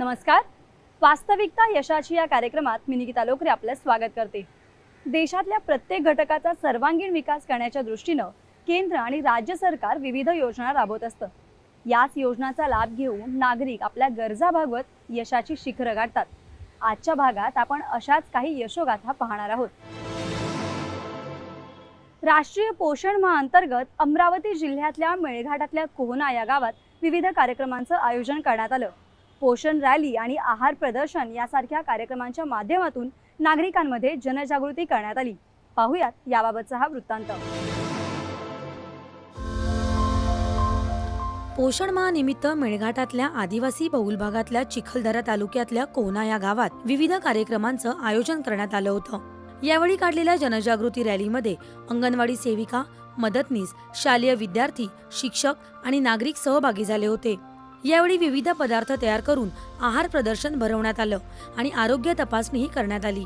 नमस्कार. वास्तविकता यशाची या कार्यक्रमात मी निकिता लोकरे आपलं स्वागत करते. देशातल्या प्रत्येक घटकाचा सर्वांगीण विकास करण्याच्या दृष्टीनं केंद्र आणि राज्य सरकार विविध योजना राबवत असतं. याच योजनाचा लाभ घेऊन नागरिक आपल्या गरजा भागवत यशाची शिखरं गाठतात. आजच्या भागात आपण अशाच काही यशोगाथा पाहणार आहोत. राष्ट्रीय पोषण महाअंतर्गत अमरावती जिल्ह्यातल्या मेळघाटातल्या कोहना या गावात विविध कार्यक्रमांचं आयोजन करण्यात आलं. पोषण रॅली आणि आहार प्रदर्शन यासारख्या कार्यक्रमांच्या माध्यमातून नागरिकांमध्ये जनजागृती करण्यात आली. पाहुयात याबाबतचा हा वृत्तांत. पोषण महानिमित्त मेळघाटातल्या आदिवासी बहुल भागातल्या चिखलदरा तालुक्यातल्या कोना या गावात विविध कार्यक्रमांचं आयोजन करण्यात आलं होतं. यावेळी काढलेल्या जनजागृती रॅलीमध्ये अंगणवाडी सेविका मदतनीस शालेय विद्यार्थी शिक्षक आणि नागरिक सहभागी झाले होते. यावेळी विविध पदार्थ तयार करून आहार प्रदर्शन भरवण्यात आलं आणि आरोग्य तपासणीही करण्यात आली.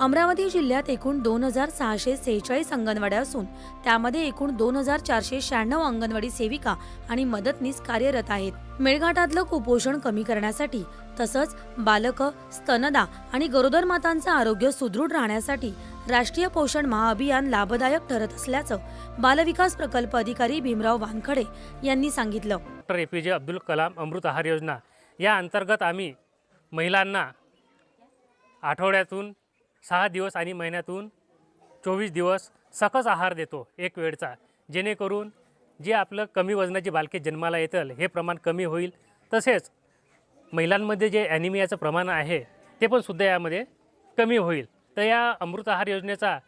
अमरावती जिल्ह्यात एकूण दोन हजार सहाशे सेहेचाळीस अंगणवाड्या असून त्यामध्ये एकूण दोन हजार चारशे शहाण्णव अंगणवाडी सेविका आणि मदतनीस कार्यरत आहेत. मेळघाटातलं कुपोषण कमी करण्यासाठी तसंच बालक स्तनदा आणि गरोदर मातांचं आरोग्य सुदृढ राहण्यासाठी राष्ट्रीय पोषण महाअभियान लाभदायक ठरत असल्याचं बालविकास प्रकल्प अधिकारी भीमराव वानखडे यांनी सांगितलं. डॉक्टर ए पी जे अब्दुल कलाम अमृत आहार योजना या अंतर्गत आम्ही महिलांना आठवड्यातून सहा दिवस आणि महिन्यातून चोवीस दिवस सकस आहार देतो एक वेळचा जेणेकरून जे आपलं कमी वजनाची बालके जन्माला येतील हे प्रमाण कमी होईल. तसेच महिलांमध्ये जे ॲनिमियाचं प्रमाण आहे ते पण सुद्धा यामध्ये कमी होईल. तर या अमृत आहार योजनेचा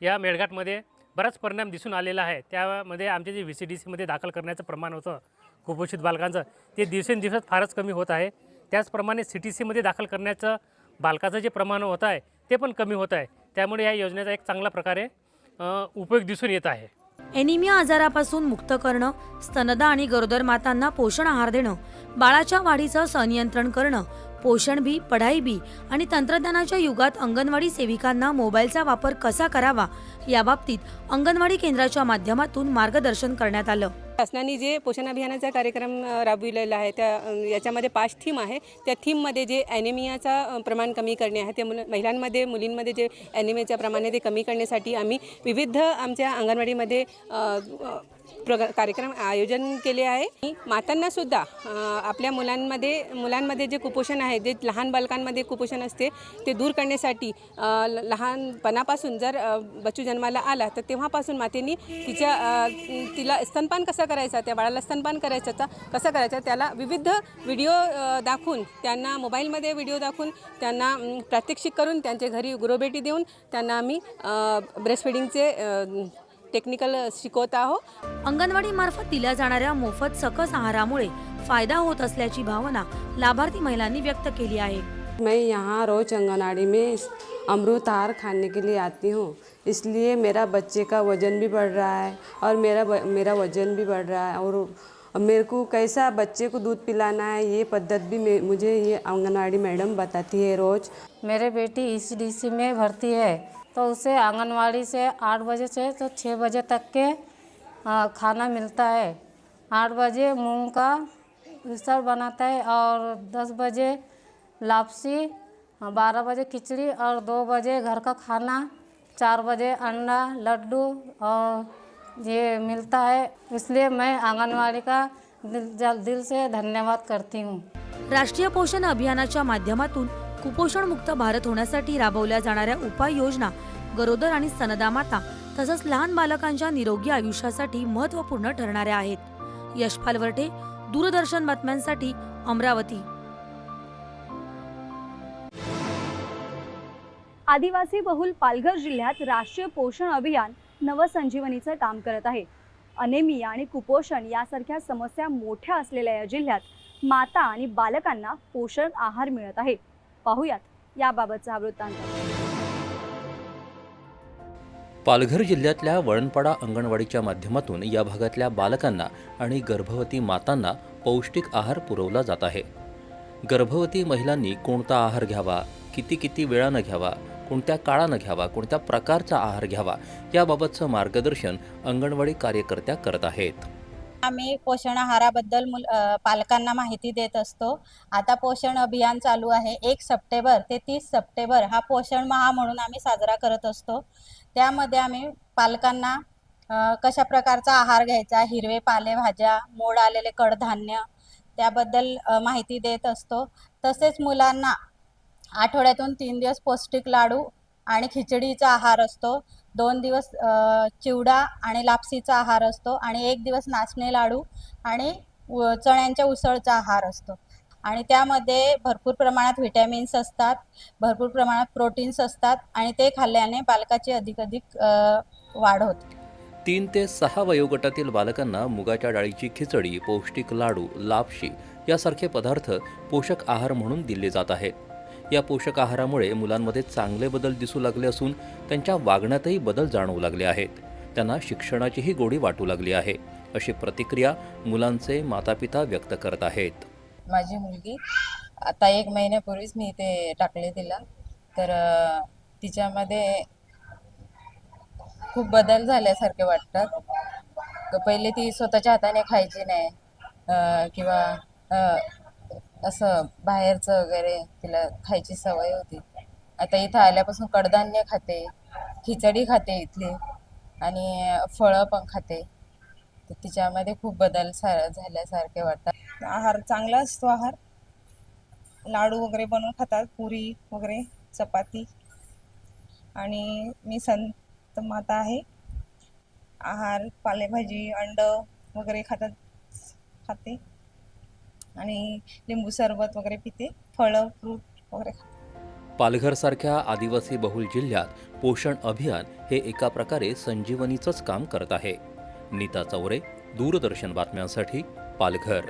या मेळघाटमध्ये बराच परिणाम दिसून आलेला आहे. त्यामध्ये आमचे जे व्ही सी डी सीमध्ये दाखल करण्याचं प्रमाण होतं कुपोषित बालकांचं ते दिवसेंदिवसात फारच कमी होत आहे. त्याचप्रमाणे सी टी सीमध्ये दाखल करण्याचं बालकाचं जे प्रमाण होत आहे ते पण कमी होत आहे. त्यामुळे या योजनेचा एक चांगला प्रकारे उपयोग दिसून येत आहे. एनिमिया आजारापासून मुक्त करणं स्तनदा आणि गरोदर मातांना पोषण आहार देणं बाळाच्या वाढीचं संनियंत्रण करणं पोषण बी पढाई बी आणि तंत्रज्ञानाच्या युगात अंगणवाडी सेविकांना मोबाईलचा वापर कसा करावा याबाबतीत अंगणवाडी केंद्राच्या माध्यमातून मार्गदर्शन करण्यात आलं. शासनाने जे पोषण अभियानाचा कार्यक्रम राबविलेला आहे त्या याच्यामध्ये पाच थीम आहे. त्या थीममध्ये जे ॲनिमियाचा प्रमाण कमी करणे आहे ते मुलं महिलांमध्ये मुलींमध्ये जे ॲनिमियाच्या प्रमाण आहे ते कमी करण्यासाठी आम्ही विविध आमच्या अंगणवाडीमध्ये प्रग कार्यक्रम आयोजन केले आहे. मातांना मातांनासुद्धा आपल्या मुलांमध्ये मुलांमध्ये जे कुपोषण आहे जे लहान बालकांमध्ये कुपोषण असते ते दूर करण्यासाठी ल- लहानपणापासून जर बच्चू जन्माला आला तर तेव्हापासून मातेनी तिच्या तिला स्तनपान कसं करायचा त्या बाळाला स्तनपान करायचं तर कसं करायचं त्याला विविध व्हिडिओ दाखवून त्यांना मोबाईलमध्ये व्हिडिओ दाखवून त्यांना प्रात्यक्षिक करून त्यांच्या घरी गुरोबेटी देऊन त्यांना आम्ही ब्रेस्ट फिडिंगचे टेक्निकल शिकवत आहोत अंगणवाडी मार्फत दिल्या जाणाऱ्या मोफत सकस आहारामुळे फायदा होत असल्याची भावना लाभार्थी महिलांनी व्यक्त केली आहे. मैं यहाँ रोज आंगनवाड़ी में अमृत आहार खाने के लिए आती हूँ। इसलिए मेरा बच्चे का वज़न भी बढ़ रहा है और मेरा मेरा वज़न भी बढ़ रहा है और मेरे को कैसा बच्चे को दूध पिलाना है ये पद्धत भी मे- मुझे ये आंगनवाड़ी मैडम बताती है रोज़। मेरे बेटी ईसीडीसी में भर्ती है। तो उसे आंगनवाड़ी से आठ बजे से तो छः बजे तक के आ, खाना मिलता है। आठ बजे मूंग का उसर बनाता है और दस बजे लापसी बारह बजे खिचड़ी और दो बजे घर का खाना चार बजे अंडा लड्डू और ये मिलता है। इसलिए मैं आंगनवाड़ी का दिल दिल से धन्यवाद करती हूँ। राष्ट्रीय पोषण अभियानाच्या माध्यमातून कुपोषणमुक्त भारत होण्यासाठी राबवल्या जाणाऱ्या उपाययोजना गरोदर आणि स्तनदा माता तसंच लहान बालकांच्या निरोगी आयुष्यासाठी महत्त्वपूर्ण ठरणाऱ्या आहेत. यशपाल वरटे दूरदर्शन बातम्यांसाठी अमरावती. आदिवासी बहुल पालघर जिल्ह्यात राष्ट्रीय पोषण अभियान नवसंजीवनीचं काम करत आहे. अनेमिया आणि कुपोषण यासारख्या समस्या मोठ्या असलेल्या या जिल्ह्यात माता आणि बालकांना पोषण आहार मिळत आहे. पाहुयात याबाबतचा हा वृत्तांत. पालघर जिल्ह्यातल्या वळणपाडा अंगणवाडीच्या माध्यमातून या भागातल्या बालकांना आणि गर्भवती मातांना पौष्टिक आहार पुरवला जात आहे. गर्भवती महिलांनी कोणता आहार घ्यावा किती किती वेळानं घ्यावा कोणत्या काळानं घ्यावा कोणत्या प्रकारचा आहार घ्यावा याबाबतचं मार्गदर्शन अंगणवाडी कार्यकर्त्या करत आहेत. आम्ही पोषण आहाराबद्दल मुल पालकांना माहिती देत असतो. आता पोषण अभियान चालू आहे. एक सप्टेंबर ते तीस सप्टेंबर हा पोषण महा म्हणून आम्ही साजरा करत असतो. त्यामध्ये आम्ही पालकांना कशा प्रकारचा आहार घ्यायचा? हिरवे पालेभाज्या मोड आलेले कडधान्य त्याबद्दल माहिती देत असतो. तसेच मुलांना आठवड्यातून तीन दिवस पौष्टिक लाडू आणि खिचडीचा आहार असतो. दोन दिवस चिवडा आणि लापसीचा आहार असतो आणि एक दिवस नाचणे लाडू आणि चण्यांच्या उसळचा आहार असतो. आणि त्यामध्ये भरपूर प्रमाणात व्हिटॅमिन्स असतात भरपूर प्रमाणात प्रोटीन्स असतात आणि ते खाल्ल्याने बालकाची अधिकाधिक अधिक वाढ होते. तीन ते सहा वयोगटातील बालकांना मुगाच्या डाळीची खिचडी पौष्टिक लाडू लापशी यासारखे पदार्थ पोषक आहार म्हणून दिले जात आहेत. या पोषक आहारामुळे मुलांमध्ये चांगले बदल दिसू लागले असून त्यांच्या वागण्यातही बदल जाणवू लागले आहेत. त्यांना शिक्षणाचीही गोडी वाटू लागली आहे अशी प्रतिक्रिया मुलांचे मातापिता व्यक्त करत आहेत. माझी मुलगी आता एक महिन्यापूर्वीच मी इथे टाकले तिला. तर तिच्यामध्ये खूप बदल झाल्यासारखे वाटतात. पहिले ती स्वतःच्या हाताने खायची नाही किंवा असं बाहेरचं वगैरे तिला खायची सवय होती. आता इथं आल्यापासून कडधान्य खाते खिचडी खाते इथली आणि फळं पण खाते. तर तिच्यामध्ये खूप बदल सार झाल्यासारखे वाटतात. आहार चांगला असतो आहार. लाडू वगैरे बनवून खातात पुरी वगैरे चपाती. आणि मी संत माता आहे. आहार पालेभाजी अंड वगैरे खातात खाते. आणि लिंबू सरबत वगैरे पिते फळं फ्रूट वगैरे खाते. पालघरसारख्या आदिवासी बहुल जिल्ह्यात पोषण अभियान हे एका प्रकारे संजीवनीचंच काम करत आहे. नीता चौरे दूरदर्शन बातम्यांसाठी पालघर.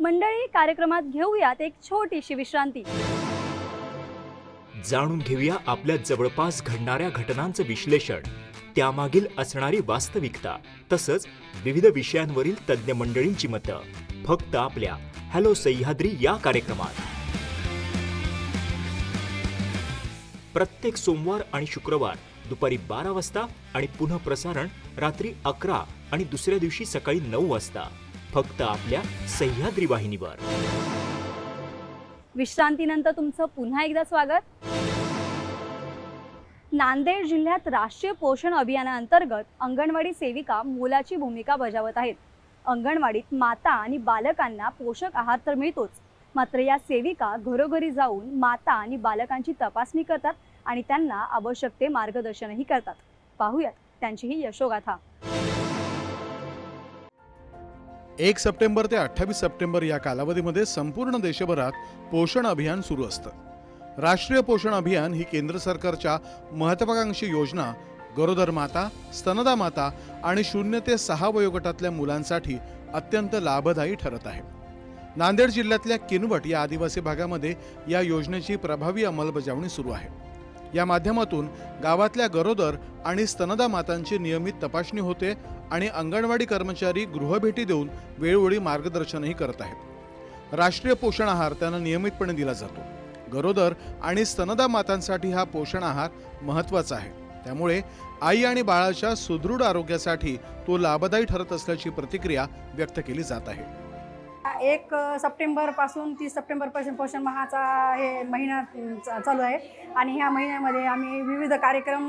मंडळी कार्यक्रमात घेऊयात एक छोटीशी विश्रांती. जाणून घेऊया आपल्या जवळपास घडणाऱ्या घटनांचं विश्लेषण. त्यामागील असणारी वास्तविकता तसंच विविध विषयांवरील तज्ज्ञ मंडळींची मतं. फक्त आपल्या हॅलो सह्याद्री या कार्यक्रमात. प्रत्येक सोमवार आणि शुक्रवार दुपारी बारा वाजता आणि पुन्हा प्रसारण रात्री अकरा आणि दुसऱ्या दिवशी सकाळी नऊ वाजता. फक्त आपल्या सह्याद्री वाहिनीवर. विश्रांतीनंतर तुमचं पुन्हा एकदा स्वागत. नांदेड जिल्ह्यात राष्ट्रीय पोषण अभियानाअंतर्गत अंगणवाडी सेविका मोलाची भूमिका बजावत आहेत. अंगणवाडीत माता आणि बालकांना पोषक आहार तर मिळतोच मात्र या सेविका घरोघरी जाऊन माता आणि बालकांची तपासणी करतात आणि त्यांना आवश्यक ते मार्गदर्शनही करतात. पाहूयात त्यांची ही यशोगाथा. एक सप्टेंबर ते अठ्ठावीस सप्टेंबर या कालावधीमध्ये संपूर्ण देशभरात पोषण अभियान सुरू असतं. राष्ट्रीय पोषण अभियान ही केंद्र सरकारच्या महत्वाकांक्षी योजना गरोदर माता स्तनदा माता आणि शून्य ते सहा वयोगटातल्या मुलांसाठी अत्यंत लाभदायी ठरत आहे. नांदेड जिल्ह्यातल्या किनवट या आदिवासी भागामध्ये या योजनेची प्रभावी अंमलबजावणी सुरू आहे. या माध्यमातून गावातल्या गरोदर आणि स्तनदा मातांची नियमित तपासणी होते आणि अंगणवाडी कर्मचारी गृहभेटी देऊन वेळोवेळी मार्गदर्शनही करत आहेत. राष्ट्रीय पोषण आहार त्यांना नियमितपणे दिला जातो. गरोदर आणि स्तनदा मातांसाठी हा पोषण आहार महत्त्वाचा आहे. त्यामुळे आई आणि बाळाच्या सुदृढ आरोग्यासाठी तो लाभदायी ठरत असल्याची प्रतिक्रिया व्यक्त केली जात आहे. एक सप्टेंबरपासून तीस सप्टेंबरपासून पोषण माहाचा हे महिना चालू आहे. आणि ह्या महिन्यामध्ये आम्ही विविध कार्यक्रम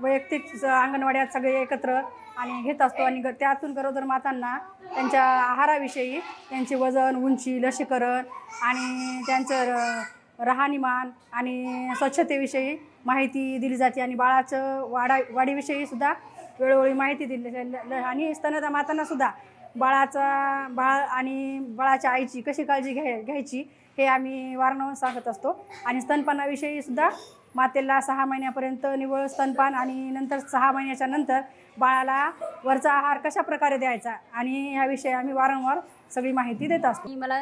वैयक्तिक स- अंगणवाड्यात सगळे एकत्र आणि घेत असतो आणि ग- त्यातून गरोदर मातांना त्यांच्या आहाराविषयी त्यांचे वजन उंची लसीकरण आणि त्यांचं र- राहणीमान आणि स्वच्छतेविषयी माहिती दिली जाते आणि बाळाचं वाढा वाढीविषयी सुद्धा वेळोवेळी माहिती दिली जाते आणि स्तनदा मातांना सुद्धा बाळाचा बाळ आणि बाळाच्या आईची कशी काळजी घ्याय घ्यायची हे आम्ही वारंवार सांगत असतो. आणि स्तनपानाविषयी सुद्धा मातेला सहा महिन्यापर्यंत निवळ स्तनपान आणि नंतर सहा महिन्याच्या नंतर बाळाला वरचा आहार कशा प्रकारे द्यायचा आणि ह्याविषयी आम्ही वारंवार सगळी माहिती देत असतो. मला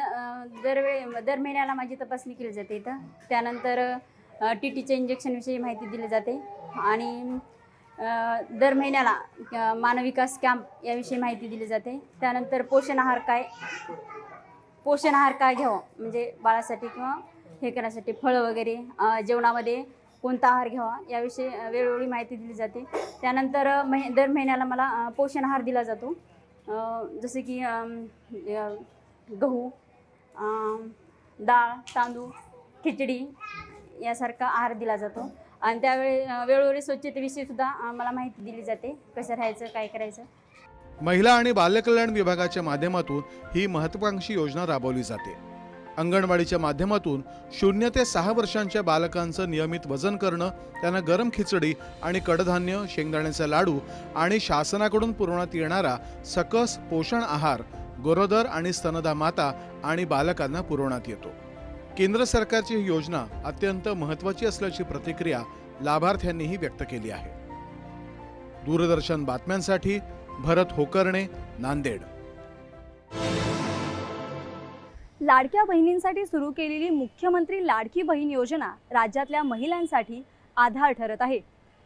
दरवे दर महिन्याला माझी तपासणी केली जाते इथं. त्यानंतर टी टीच्या इंजेक्शनविषयी माहिती दिली जाते. आणि दर महिन्याला मानविकास कॅम्प याविषयी माहिती दिली जाते. त्यानंतर पोषण आहार काय पोषण आहार काय घ्यावं म्हणजे बाळासाठी किंवा हे करण्यासाठी फळं वगैरे जेवणामध्ये कोणता आहार घ्यावा याविषयी वेळोवेळी माहिती दिली जाते. त्यानंतर महि दर महिन्याला मला पोषण आहार दिला जातो. जसे की गहू डाळ तांदूळ खिचडी यासारखा आहार दिला जातो. आणि त्यावेळी वेळोवेळी स्वच्छतेविषयी सुद्धा मला माहिती दिली जाते. कसं राहायचं काय करायचं. महिला आणि बालकल्याण विभागाच्या माध्यमातून ही महत्वाकांक्षी योजना राबवली जाते. अंगणवाडीच्या माध्यमातून शून्य ते सहा वर्षांच्या बालकांचं नियमित वजन करणं त्यांना गरम खिचडी आणि कडधान्य शेंगदाण्याचे लाडू आणि शासनाकडून पुरवण्यात येणारा सकस पोषण आहार गरोदर आणि स्तनदा माता आणि बालकांना पुरवण्यात येतो. केंद्र सरकारची ही योजना अत्यंत महत्त्वाची असल्याची प्रतिक्रिया लाभार्थ्यांनीही व्यक्त केली आहे. दूरदर्शन बातम्यांसाठी भरत होकर्णे नांदेड. लाडक्या बहिणींसाठी सुरू केलेली मुख्यमंत्री लाडकी बहीण योजना राज्यातल्या महिलांसाठी आधार ठरत आहे.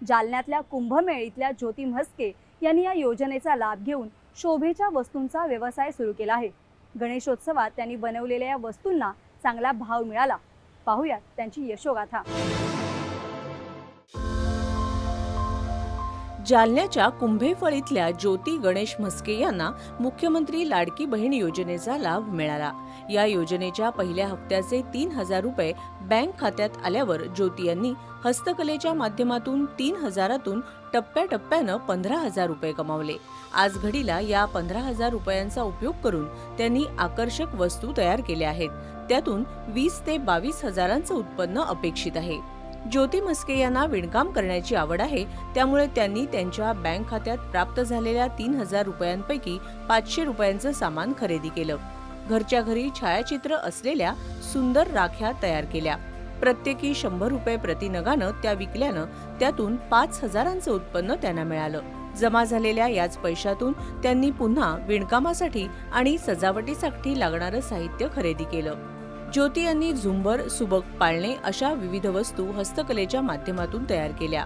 जालन्यातल्या कुंभमेळीतल्या ज्योती म्हस्के यांनी या योजनेचा लाभ घेऊन शोभेच्या वस्तूंचा व्यवसाय सुरू केला आहे. गणेशोत्सवात त्यांनी बनवलेल्या या वस्तूंना चांगला भाव मिळाला. पाहूयात त्यांची यशोगाथा. जालन्याच्या कुंभेफळीतल्या ज्योती गणेश म्हस्के यांना मुख्यमंत्री लाडकी बहीण योजनेचा लाभ मिळाला. या योजनेच्या पहिल्या हप्त्याचे तीन हजार रुपये बँक खात्यात आल्यावर ज्योती यांनी हस्तकलेच्या माध्यमातून तीन हजारातून टप्प्याटप्प्यानं पंधरा हजार रुपये कमावले. आज घडीला या पंधरा हजार रुपयांचा उपयोग करून त्यांनी आकर्षक वस्तू तयार केल्या आहेत. त्यातून वीस ते बावीस हजारांचं उत्पन्न अपेक्षित आहे. ज्योती म्हस्के यांना विणकाम करण्याची आवड आहे. त्यामुळे त्यांनी त्यांच्या बँक खात्यात प्राप्त झालेल्या तीन हजार रुपयांपैकी पाचशे रुपयांचं सामान खरेदी केलं. घरच्या घरी छायाचित्र असलेल्या सुंदर राख्या तयार केल्या. प्रत्येकी शंभर रुपये प्रतिनगानं त्या विकल्यानं त्यातून पाच हजारांचं उत्पन्न त्यांना मिळालं. जमा झालेल्या याच पैशातून त्यांनी पुन्हा विणकामासाठी आणि सजावटीसाठी लागणारं साहित्य खरेदी केलं. ज्योती यांनी झुंबर सुबक पाळणे अशा विविध वस्तू हस्तकलेच्या माध्यमातून तयार केल्या.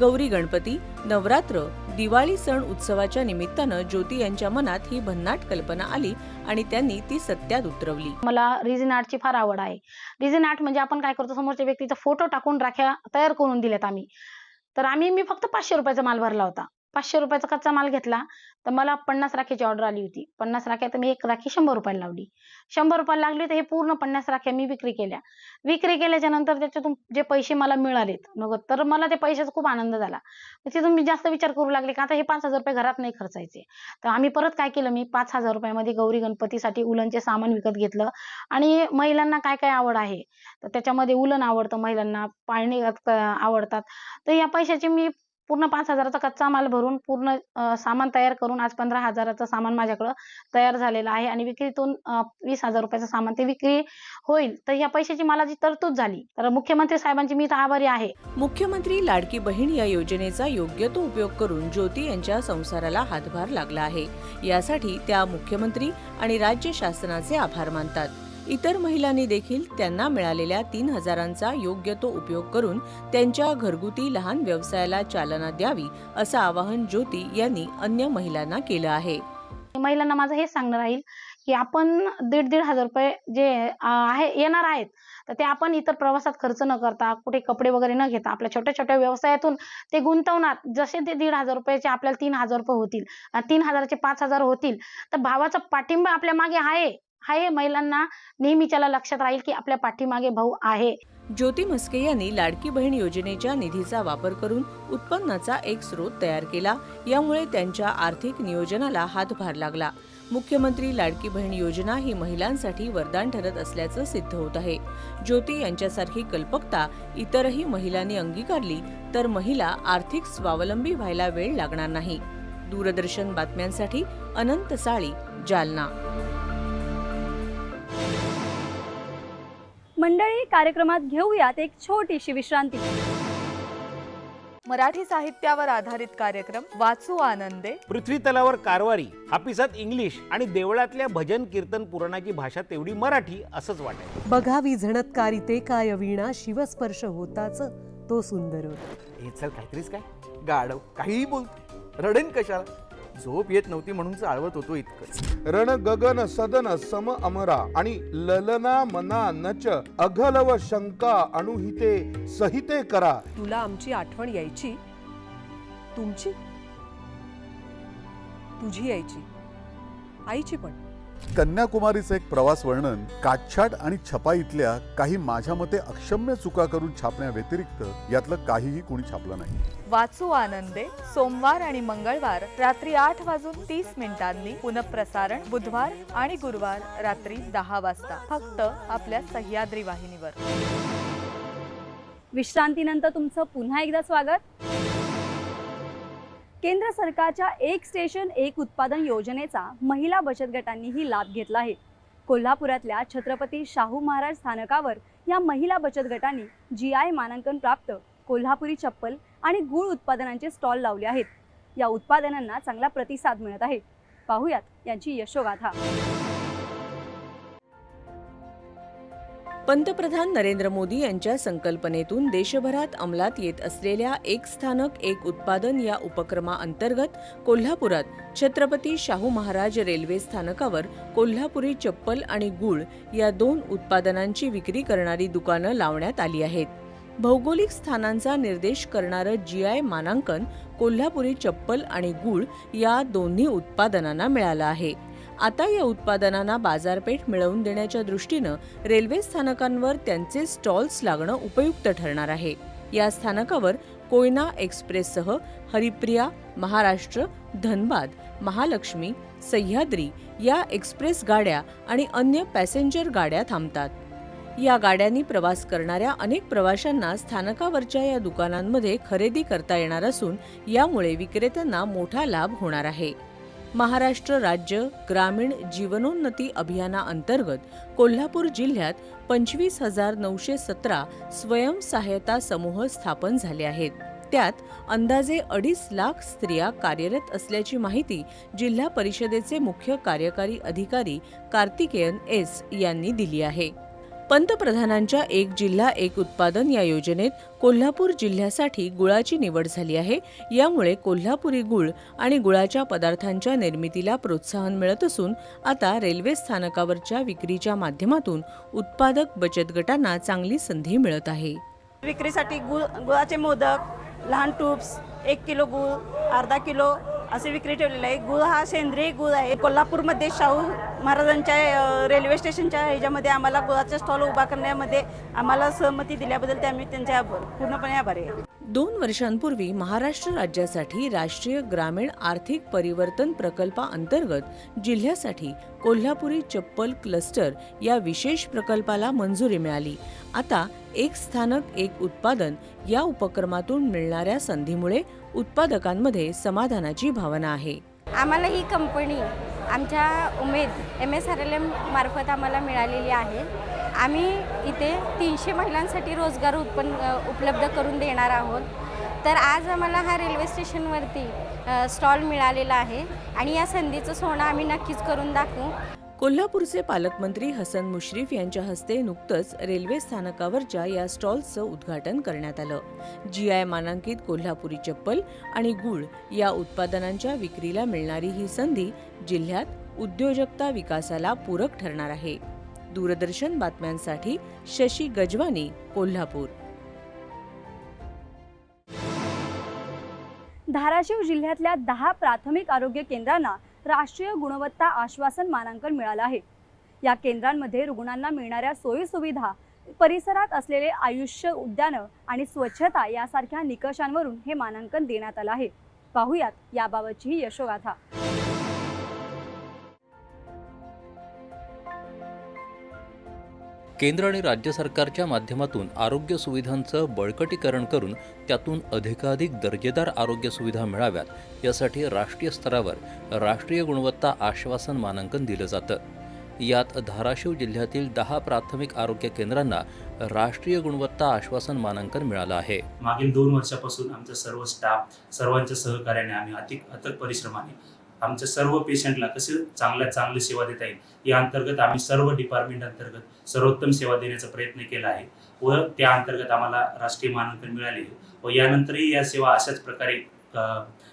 गौरी गणपती नवरात्र दिवाळी सण उत्सवाच्या निमित्तानं ज्योती यांच्या मनात ही भन्नाट कल्पना आली आणि त्यांनी ती सत्यात उतरवली. मला रिझन आर्टची फार आवड आहे. रिझन आर्ट म्हणजे आपण काय करतो समोरच्या व्यक्तीचा फोटो टाकून राख्या तयार करून दिल्यात आम्ही. तर आम्ही मी फक्त पाचशे रुपयाचा माल भरला होता. पाचशे रुपयाचा कच्चा माल घेतला तर मला पन्नास राख्याची ऑर्डर आली होती. पन्नास राख्या तर मी एक राखी शंभर रुपयाला लावली. शंभर रुपयाला लागली तर हे पूर्ण पन्नास राख्या मी विक्री केल्या. विक्री केल्याच्यानंतर त्याच्यातून जे पैसे मला मिळालेत नगद तर मला ते पैशाचा खूप आनंद झाला. तिथून मी जास्त विचार करू लागले का आता हे पाच हजार रुपये घरात नाही खर्चायचे. तर आम्ही परत काय केलं मी पाच हजार रुपयामध्ये गौरी गणपतीसाठी उलनचे सामान विकत घेतलं. आणि महिलांना काय काय आवड आहे तर त्याच्यामध्ये उलन आवडतं महिलांना पाळणे आवडतात. तर या पैशाची मी पूर्ण पाच हजाराचा कच्चा माल भरून पूर्ण सामान तयार करून आज पंधरा हजाराचं सामान माझ्याकडं तयार झालेलं आहे आणि विक्रीतून वीस हजार रुपयाचं सामान ते विक्री होईल. तर या पैशाची मला जी तरतूद झाली. तर मुख्यमंत्री साहेबांची मी तर आभारी आहे. मुख्यमंत्री लाडकी बहीण या योजनेचा योग्य तो उपयोग करून ज्योती यांच्या संसाराला हातभार लागला आहे. यासाठी त्या मुख्यमंत्री आणि राज्य शासनाचे आभार मानतात. इतर महिलांनी देखील त्यांना मिळालेल्या तीन हजारांचा योग्य तो उपयोग करून त्यांच्या घरगुती लहान व्यवसायाला चालना द्यावी असं आवाहन ज्योती यांनी अन्य महिलांना केलं आहे. महिलांना माझं हे सांगणं राहील की आपण दीड दीड हजार रुपये जे आहे येणार आहेत तर ते आपण इतर प्रवासात खर्च न करता कुठे कपडे वगैरे न घेता आपल्या छोट्या छोट्या व्यवसायातून ते गुंतवणार. जसे ते दीड हजार रुपयाचे आपल्याला तीन हजार रुपये होतील तीन हजाराचे पाच हजार होतील तर भावाचा पाठिंबा आपल्या मागे आहे. हाय महिलांना नेहमीच्याला लक्षात राहील की आपल्या पाठीमागे भाऊ आहे. ज्योती म्हस्के यांनी लाडकी बहीण योजनेच्या निधीचा वापर करून उत्पन्नाचा एक स्रोत तयार केला. यामुळे त्यांच्या आर्थिक नियोजनाला हातभार लागला. मुख्यमंत्री लाडकी बहीण योजना ही महिलांसाठी वरदान ठरत असल्याचं सिद्ध होत आहे. ज्योती यांच्यासारखी कल्पकता इतरही महिलांनी अंगीकारली तर महिला आर्थिक स्वावलंबी व्हायला वेळ लागणार नाही. दूरदर्शन बातम्यांसाठी अनंत साळी जालना. कार्यक्रमात घेऊयात एक छोटीशी विश्रांती. मराठी साहित्यावर आधारित कार्यक्रम वाचू आनंदे. पृथ्वी तलावर कारवारी हापिसात इंग्लिश आणि देवळातल्या भजन कीर्तन पुराणाची भाषा तेवढी मराठी असंच वाटायचं बघावी झणत्कारिते काय वीणा शिवस्पर्श होताच तो सुंदर हे चल काहीतरीच काय? गाढव काहीही बोलते रडेन कशाला? झोप येत नव्हती म्हणून चाळवत होतो इतकंच. रण गगन सदन सम अमरा आणि ललना मना नच अघलव शंका अणुहिते सहिते करा. तुला आमची आठवण यायची? तुमची? तुझी यायची. आईची पण. कन्याकुमारीचं एक प्रवास वर्णन काटछाट आणि छपाईतल्या काही माझ्या मते अक्षम्य चुका करून छापण्याव्यतिरिक्त यातलं काहीही कोणी छापलं नाही. वाचू आनंदे सोमवार आणि मंगळवार रात्री आठ वाजून तीस मिनिटांनी पुनप्रसारण बुधवार आणि गुरुवार रात्री दहा वाजता. फक्त आपल्या सह्याद्री वाहिनीवर. विश्रांतीनंतर तुमचं पुन्हा एकदा स्वागत. केंद्र सरकारच्या एक स्टेशन एक उत्पादन योजनेचा महिला बचत गटांनीही लाभ घेतला आहे. कोल्हापुरातल्या छत्रपती शाहू महाराज स्थानकावर या महिला बचत गटांनी जी आय मानांकन प्राप्त. कोल्हापुरी चप्पल आणि गूळ उत्पादनांचे स्टॉल लावले आहेत. या उत्पादनांना चांगला प्रतिसाद मिळत आहे. पाहूयात यांची यशोगाथा. पंतप्रधान नरेंद्र मोदी यांच्या संकल्पनेतून देशभरात अंमलात येत असलेल्या एक स्थानक एक उत्पादन या उपक्रमाअंतर्गत कोल्हापुरात छत्रपती शाहू महाराज रेल्वे स्थानकावर कोल्हापुरी चप्पल आणि गूळ या दोन उत्पादनांची विक्री करणारी दुकानं लावण्यात आली आहेत. भौगोलिक स्थानांचा निर्देश करणारं जी आय मानांकन कोल्हापुरी चप्पल आणि गूळ या दोन्ही उत्पादनांना मिळालं आहे. आता या उत्पादनांना बाजारपेठ मिळवून देण्याच्या दृष्टीनं रेल्वे स्थानकांवर त्यांचे स्टॉल्स लागणं उपयुक्त ठरणार आहे. या स्थानकावर कोयना एक्सप्रेससह हरिप्रिया महाराष्ट्र धनबाद महालक्ष्मी सह्याद्री या एक्सप्रेस गाड्या आणि अन्य पॅसेंजर गाड्या थांबतात. या गाड्यांनी प्रवास करणाऱ्या अनेक प्रवाशांना स्थानकावरच्या या दुकानांमध्ये खरेदी करता येणार असून यामुळे विक्रेत्यांना मोठा लाभ होणार आहे. महाराष्ट्र राज्य ग्रामीण जीवनोन्नती अभियानाअंतर्गत कोल्हापूर जिल्ह्यात पंचवीस हजार नऊशे सतरा स्वयंसहायता समूह स्थापन झाले आहेत. त्यात अंदाजे अडीच लाख स्त्रिया कार्यरत असल्याची माहिती जिल्हा परिषदेचे मुख्य कार्यकारी अधिकारी कार्तिकेयन एस यांनी दिली आहे. पंतप्रधानांच्या एक जिल्हा एक उत्पादन या योजनेत कोल्हापूर जिल्ह्यासाठी गुळाची निवड झाली आहे. यामुळे कोल्हापुरी गुळ आणि गुळाच्या पदार्थांच्या निर्मितीला प्रोत्साहन मिळत असून आता रेल्वे स्थानकावरच्या विक्रीच्या माध्यमातून उत्पादक बचत गटांना चांगली संधी मिळत आहे. विक्रीसाठी गुळ गुळाचे मोदक लहान टूप्स एक किलो गुळ अर्धा किलो असे विक्री ठेवलेले आहे. गुळ हा सेंद्रिय गुळ आहे. कोल्हापूरमध्ये शाहू महाराजांच्या रेल्वे स्टेशनच्या ह्याच्यामध्ये आम्हाला गुळाचा स्टॉल उभा करण्यामध्ये आम्हाला सहमती दिल्याबद्दल ते आम्ही त्यांच्या पूर्णपणे आभारी आहे. दोन वर्षांपूर्वी महाराष्ट्र राज्यासाठी राष्ट्रीय ग्रामीण आर्थिक परिवर्तन प्रकल्पाअंतर्गत जिल्ह्यासाठी कोल्हापुरी चप्पल क्लस्टर या विशेष प्रकल्पाला मंजुरी मिळाली. आता एक स्थानक एक उत्पादन या उपक्रमातून मिळणाऱ्या संधीमुळे उत्पादकांमध्ये समाधानाची भावना आहे. आम्हाला ही company Umed M S R L M M मार्फत आम्हाला मिळालेली आहे. आम्ही इथे तीनशे महिलांसाठी रोजगार उत्पन्न उपलब्ध करून देणार आहोत. तर आज आम्हाला हा रेल्वे स्टेशनवरती स्टॉल मिळालेला आहे आणि या संधीचं सोनं आम्ही नक्कीच करून दाखवू. कोल्हापूरचे पालकमंत्री हसन मुश्रीफ यांच्या हस्ते नुकतंच रेल्वे स्थानकावरच्या या स्टॉल्सचं उद्घाटन करण्यात आलं. जी आय मानांकित कोल्हापुरी चप्पल आणि गुळ या उत्पादनांच्या विक्रीला मिळणारी ही संधी जिल्ह्यात उद्योजकता विकासाला पूरक ठरणार आहे. दूरदर्शन बातम्यांसाठी शशी गजवानी कोल्हापूर. धाराशिव जिल्ह्यातल्या दहा प्राथमिक आरोग्य केंद्रांना राष्ट्रीय गुणवत्ता आश्वासन मानांकन मिळालं आहे. या केंद्रांमध्ये रुग्णांना मिळणाऱ्या सोयीसुविधा परिसरात असलेले आयुष्य उद्यानं आणि स्वच्छता यासारख्या निकषांवरून हे मानांकन देण्यात आलं आहे. पाहूयात याबाबतची ही यशोगाथा. केंद्र आणि राज्य सरकारच्या माध्यमातून आरोग्य सुविधांचं बळकटीकरण करून त्यातून अधिकाधिक दर्जेदार आरोग्य सुविधा मिळाव्यात यासाठी राष्ट्रीय स्तरावर राष्ट्रीय गुणवत्ता आश्वासन मानांकन दिलं जातं. यात धाराशिव जिल्ह्यातील दहा प्राथमिक आरोग्य केंद्रांना राष्ट्रीय गुणवत्ता आश्वासन मानांकन मिळालं आहे. मागील दोन वर्षापासून आमचा सर्व स्टाफ सर्वांच्या सहकार्याने आम्ही अतिक अथक परिश्रमाने आमच्या सर्व पेशंटला कसे चांगल्यात चांगली सेवा देता येईल? या अंतर्गत आम्ही सर्व डिपार्टमेंट अंतर्गत सर्वोत्तम सेवा देण्याचा प्रयत्न केला आहे व त्या अंतर्गत आम्हाला राष्ट्रीय मानांकन मिळाले. व यानंतरही या सेवा अशाच प्रकारे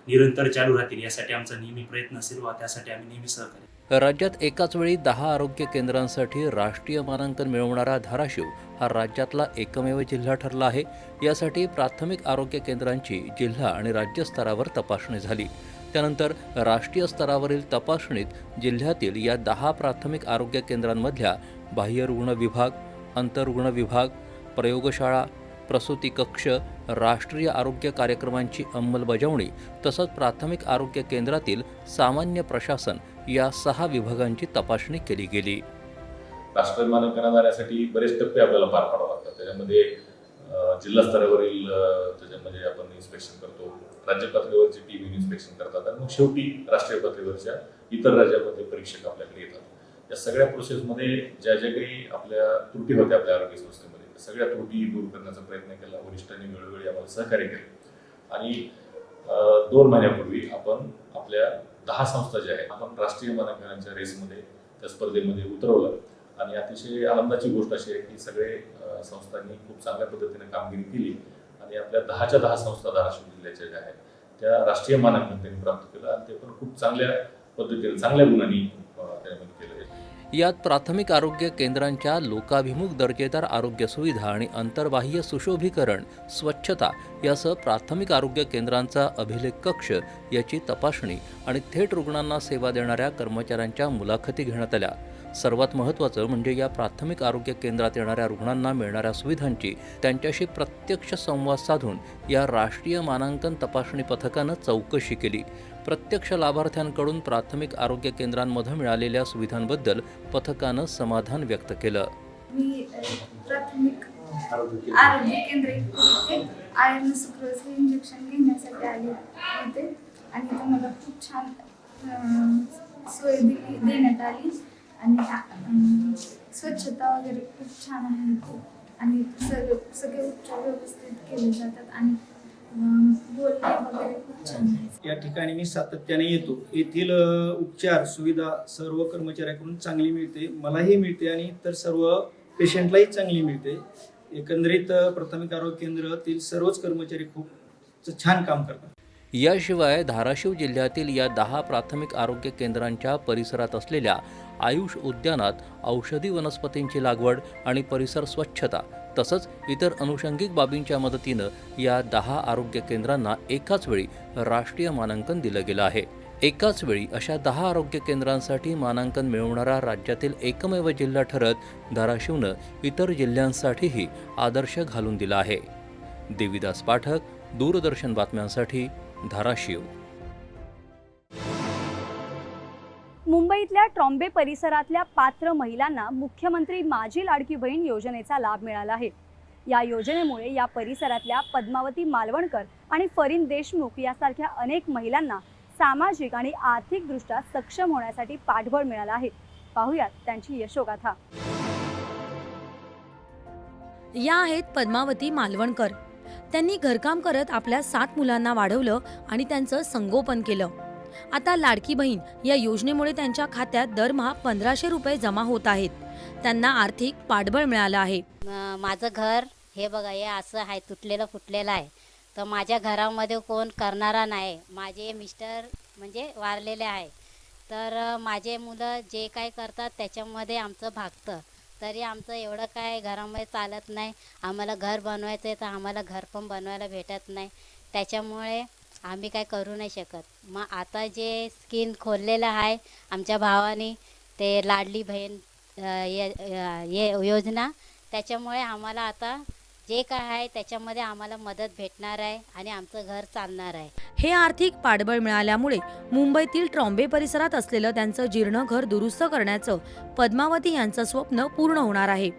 निरंतर चालू राहतील यासाठी आमचा नेहमी प्रयत्न असेल व त्यासाठी आम्ही नेहमी सहकार्य राज्यात एकाच वेळी दहा आरोग्य केंद्रांसाठी राष्ट्रीय मानांकन मिळवणारा धाराशिव हा राज्यातला एकमेव जिल्हा ठरला आहे. यासाठी प्राथमिक आरोग्य केंद्रांची जिल्हा आणि राज्य स्तरावर तपासणी झाली. त्यानंतर राष्ट्रीय स्तरावरील तपासणीत जिल्ह्यातील या दहा प्राथमिक आरोग्य केंद्रांमधल्या बाह्यरुग्ण विभाग अंतरुग्ण विभाग प्रयोगशाळा प्रसूती कक्ष राष्ट्रीय आरोग्य कार्यक्रमांची अंमलबजावणी तसंच प्राथमिक आरोग्य केंद्रातील सामान्य प्रशासन या सहा विभागांची तपासणी केली गेली. राष्ट्रीय मानांकनात जाण्यासाठी बरेच टप्पे आपल्याला पार पाडावे लागतात. त्याच्यामध्ये जिल्हा स्तरावरील त्याच्यामध्ये म्हणजे आपण इन्स्पेक्शन करतो राज्य पातळीवरची टीम इन्स्पेक्शन करतात आणि मग शेवटी राष्ट्रीय पातळीवरच्या इतर राज्यामध्ये परीक्षक आपल्याकडे येतात. या सगळ्या प्रोसेसमध्ये ज्या ज्या काही आपल्या त्रुटी होत्या आपल्या आरोग्य संस्थेमध्ये त्या सगळ्या त्रुटी दूर करण्याचा प्रयत्न केला. वरिष्ठांनी वेळोवेळी आम्हाला सहकार्य केले. आणि दोन महिन्यापूर्वी आपण आपल्या दहा संस्था ज्या आहेत आपण राष्ट्रीय मानांकनाच्या रेसमध्ये त्या स्पर्धेमध्ये उतरवलं. आणि अतिशय आनंदाची गोष्ट अशी आहे की सगळे संस्थांनी खूप चांगल्या पद्धतीने कामगिरी केली. आणि आपल्या दहाच्या दहा संस्था धाराशिव जिल्ह्याच्या ज्या आहेत त्या राष्ट्रीय मानांकन त्यांनी प्राप्त केलं आणि ते पण खूप चांगल्या पद्धतीने चांगल्या गुणांनी त्यामध्ये केलं यात प्राथमिक आरोग्य केंद्रांच्या लोकाभिमुख दर्जेदार आरोग्य सुविधा आणि अंतर्बाह्य सुशोभीकरण स्वच्छता यासह प्राथमिक आरोग्य केंद्रांचा अभिलेख कक्ष याची तपासणी आणि थेट रुग्णांना सेवा देणाऱ्या कर्मचाऱ्यांच्या मुलाखती घेण्यात आल्या. सर्वात महत्त्वाचं म्हणजे या प्राथमिक आरोग्य केंद्रात येणाऱ्या रुग्णांना मिळणाऱ्या सुविधांची त्यांच्याशी प्रत्यक्ष संवाद साधून या राष्ट्रीय मानांकन तपासणी पथकानं चौकशी केली. प्रत्यक्ष लाभार्थ्यांकडून प्राथमिक आरोग्य केंद्रांमध्ये मिळालेल्या सुविधांबद्दल पथकानं समाधान व्यक्त केलं. मी प्राथमिक आरोग्य केंद्र आयर्न सुक्रोज हे इंजेक्शन घेण्यासाठी आले होते. आणि मला खूप छान सोय दिली देण्यात आली. आणि स्वच्छता वगैरे खूप छान आहे. आणि सगळे सगळे उपचार व्यवस्थित केले जातात आणि अम, बोलणे वगैरे खूप छान आहे. या ठिकाणी मी सातत्याने येतो. येथील उपचार सुविधा सर्व कर्मचाऱ्याकडून चांगली मिळते मलाही मिळते आणि इतर सर्व पेशंटलाही चांगली मिळते. एकंदरीत प्राथमिक आरोग्य केंद्रातील सर्वच कर्मचारी खूप छान काम करतात. याशिवाय धाराशिव जिल्ह्यातील या दहा प्राथमिक आरोग्य केंद्रांच्या परिसरात असलेल्या आयुष उद्यानात औषधी वनस्पतींची लागवड आणि परिसर स्वच्छता तसंच इतर अनुषंगिक बाबींच्या मदतीनं या दहा आरोग्य केंद्रांना एकाच वेळी राष्ट्रीय मानांकन दिलं गेलं आहे. एकाच वेळी अशा दहा आरोग्य केंद्रांसाठी मानांकन मिळवणारा राज्यातील एकमेव जिल्हा ठरत धाराशिवनं इतर जिल्ह्यांसाठीही आदर्श घालून दिला आहे. देविदास पाठक दूरदर्शन बातम्यांसाठी धाराशिव. मुंबईतल्या ट्रॉम्बे परिसरातल्या पात्र महिलांना मुख्यमंत्री माझी लाडकी बहीण योजनेचा लाभ मिळाला आहे. या योजनेमुळे या परिसरातल्या पद्मावती मालवणकर आणि फरीन देशमुख यासारख्या अनेक महिलांना सामाजिक आणि आर्थिकदृष्ट्या सक्षम होण्यासाठी पाठबळ मिळालं आहे. पाहुयात त्यांची यशोगाथा. या आहेत पद्मावती मालवणकर. त्यांनी घरकाम करत आपल्या सात मुलांना वाढवलं आणि त्यांचं संगोपन केलं. आता लाडकी बहीण या योजनेमुळे त्यांच्या खात्यात दरमहा पंधराशे रुपये जमा होत आहेत. त्यांना आर्थिक पाठबळ मिळालं आहे. म- माझं घर हे बघा हे असं आहे तुटलेलं फुटलेलं आहे. तर माझ्या घरामध्ये कोण करणारा नाही. माझे मिस्टर म्हणजे वारलेले आहे. तर अ, माझे मुलं जे काय करतात त्याच्यामध्ये आमचं भागतं. तरी आमचं एवढं काय घरामध्ये चालत नाही. आम्हाला घर बनवायचं आहे तर आम्हाला घर पण बनवायला भेटत नाही. त्याच्यामुळे आम्ही काय करू नाही शकत. मग आता जे स्कीम खोललेलं आहे आमच्या भावाने ते लाडली बहीण ये ये योजना त्याच्यामुळे आम्हाला आता जे काय आहे त्याच्यामध्ये आम्हाला मदत भेटणार आहे आणि आमचं घर चालणार आहे. हे आर्थिक पाठबळ मिळाल्यामुळे मुंबईतील ट्रॉम्बे परिसरात असलेलं त्यांचं जीर्ण घर दुरुस्त करण्याचं पद्मावती यांचं स्वप्न पूर्ण होणार आहे.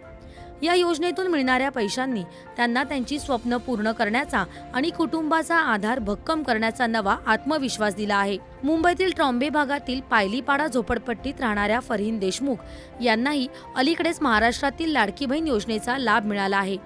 या योजनेतून मिळणाऱ्या पैशांनी त्यांना त्यांची स्वप्न पूर्ण करण्याचा आणि कुटुंबाचा आधार भक्कम करण्याचा नवा आत्मविश्वास दिला आहे. मुंबईतील ट्रॉम्बे भागातील पायलीपाडा झोपडपट्टीत राहणाऱ्या फरहीन देशमुख यांनाही अलीकडेच महाराष्ट्रातील लाडकी बहीण योजनेचा लाभ मिळाला आहे.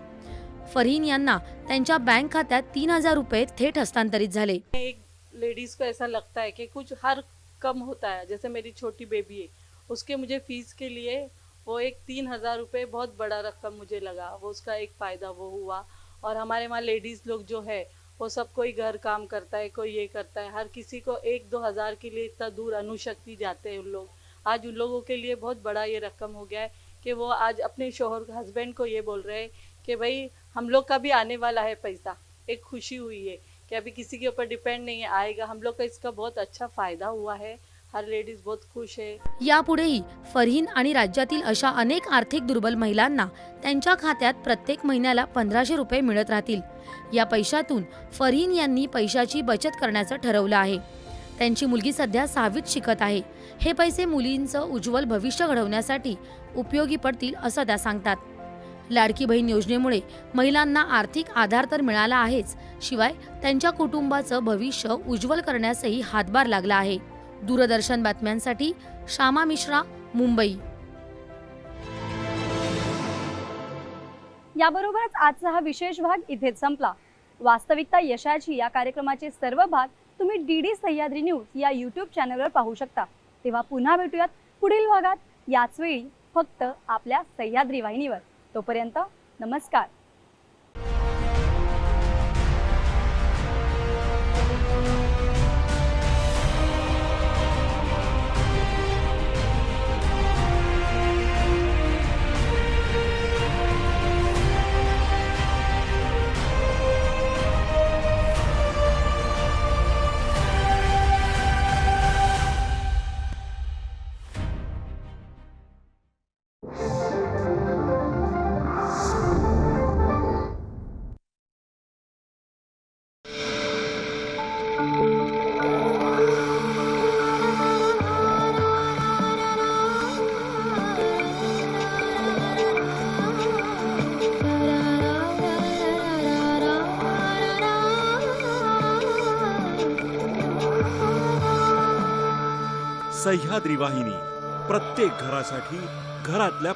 फरहीन यांना त्यांच्या बँक खात्यात तीन हजार रुपये थेट हस्तांतरित झाले. एक लेडीज़ को ऐसा लगता है कि कुछ हर कम होता है जैसे मेरी छोटी बेबी है उसके मुझे फीस के लिए वो एक तीन हज़ार रुपये बहुत बड़ा रकम मुझे लगा। वो उसका एक फ़ायदा वो हुआ। और हमारे वहाँ लेडीज़ लोग जो है, वो सब कोई घर काम करता है, कोई ये करता है। हर किसी को एक दो हज़ार के लिए इतना दूर अनुशक्ति जाते हैं उन लोग। आज उन लोगों के लिए बहुत बड़ा ये रकम हो गया है कि वो आज अपने शोहर हस्बैंड को ये बोल रहे हैं कि भाई, हम लोग का भी आने वाला है पैसा। एक खुशी हुई है कि अभी किसी के ऊपर डिपेंड नहीं है, आएगा। हम लोग का इसका बहुत अच्छा फ़ायदा हुआ है। हर लेडीज़ बहुत खुश है। यापुढेही फरहीन आणि राज्यातील अशा अनेक आर्थिक दुर्बल महिलांना त्यांच्या खात्यात प्रत्येक महिन्याला पंधराशे रुपये मिळत राहतील. या पैशातून फरहीन यांनी पैशाची बचत करण्याचं ठरवलं आहे. त्यांची मुलगी सध्या सहावीत शिकत आहे. हे पैसे मुलींचं उज्ज्वल भविष्य घडवण्यासाठी उपयोगी पडतील असं त्या सांगतात. लाडकी बहीण योजनेमुळे महिलांना आर्थिक आधार तर मिळाला आहेच शिवाय त्यांच्या कुटुंबाचं भविष्य उज्ज्वल करण्यासही हातभार लागला आहे. दूरदर्शन बातम्यांसाठी श्यामा मिश्रा मुंबई. याबरोबरच आजचा हा विशेष भाग इथेच संपला. वास्तविकता यशाची या कार्यक्रमाचे सर्व भाग तुम्ही डी डी सह्याद्री न्यूज या यूट्यूब चॅनलवर पाहू शकता. तेव्हा पुन्हा भेटूयात पुढील भागात. याच वेळी फक्त आपल्या सह्याद्री वाहिनीवर. तोपर्यंत नमस्कार. सह्याद्री वाहिनी प्रत्येक घरासाठी घरातल्या